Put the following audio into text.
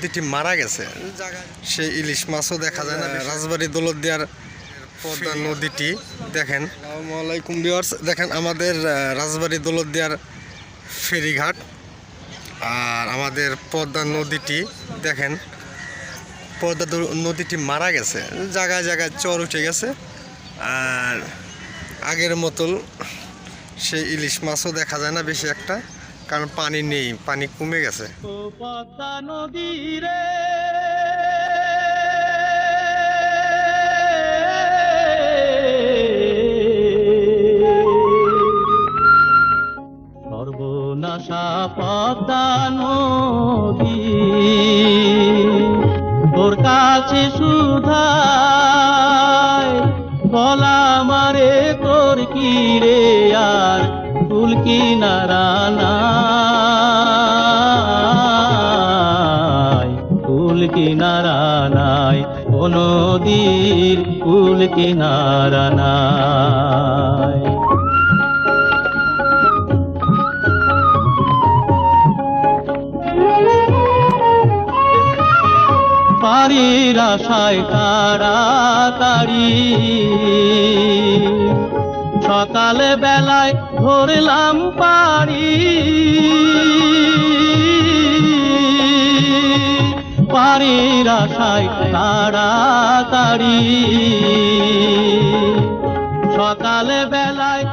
নদীটি মারা গেছে। সেই ইলিশ মাছও দেখা যায় না। রাজবাড়ি দৌলতদিয়ার পদ্মা নদীটি দেখেন। আলাইকুম ভিউয়ার্স। দেখেন আমাদের রাজবাড়ি দৌলতদিয়ার ফেরিঘাট আর আমাদের পদ্মা নদীটি দেখেন। পদ্মা নদীটি মারা গেছে। জায়গায় জায়গায় চর উঠে গেছে। আর আগের মতো সেই ইলিশ মাছও দেখা যায় না বেশি একটা। কারণ পানি নেই, পানি কমে গেছে। সর্বনাশা পদ্মা নদী। তোর কাছে সুধায় বলা মারে তোর কি রে আর ফুল কিনারা নাই ফুল কিনারা নাই ও নদীর ফুল কিনারা নাই পারির আশায় তাড়াতাড়ি সকালে বেলায় ধরলাম পারি পাড়ির আশায় তাড়াতাড়ি। সকালে বেলায়